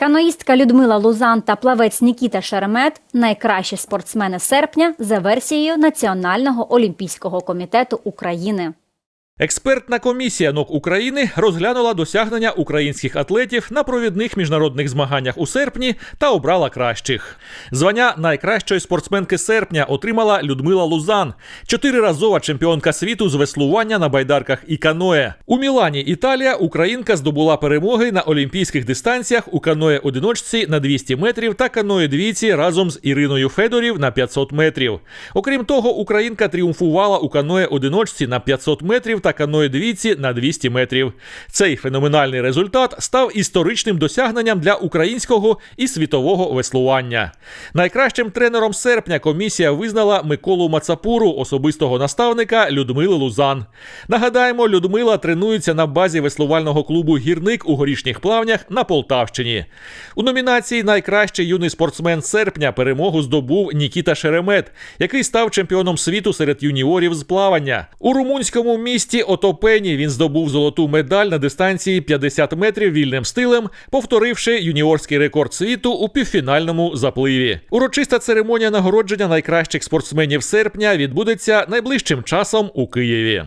Каноїстка Людмила Лузан та плавець Нікіта Шеремет найкращі спортсмени серпня за версією Національного олімпійського комітету України. Експертна комісія НОК України розглянула досягнення українських атлетів на провідних міжнародних змаганнях у серпні та обрала кращих. Звання найкращої спортсменки серпня отримала Людмила Лузан, чотириразова чемпіонка світу з веслування на байдарках і каное. У Мілані, Італія, українка здобула перемоги на олімпійських дистанціях у каное одиночці на 200 метрів та каное двійці разом з Іриною Федорів на 500 метрів. Окрім того, українка тріумфувала у каное одиночці на 500 метрів та каное двійці на 200 метрів. Цей феноменальний результат став історичним досягненням для українського і світового веслування. Найкращим тренером серпня комісія визнала Миколу Мацапуру, особистого наставника Людмили Лузан. Нагадаємо, Людмила тренується на базі веслувального клубу Гірник у горішніх плавнях на Полтавщині. У номінації Найкращий юний спортсмен серпня перемогу здобув Нікіта Шеремет, який став чемпіоном світу серед юніорів з плавання. У румунському місті Отопені він здобув золоту медаль на дистанції 50 метрів вільним стилем, повторивши юніорський рекорд світу у півфінальному запливі. Урочиста церемонія нагородження найкращих спортсменів серпня відбудеться найближчим часом у Києві.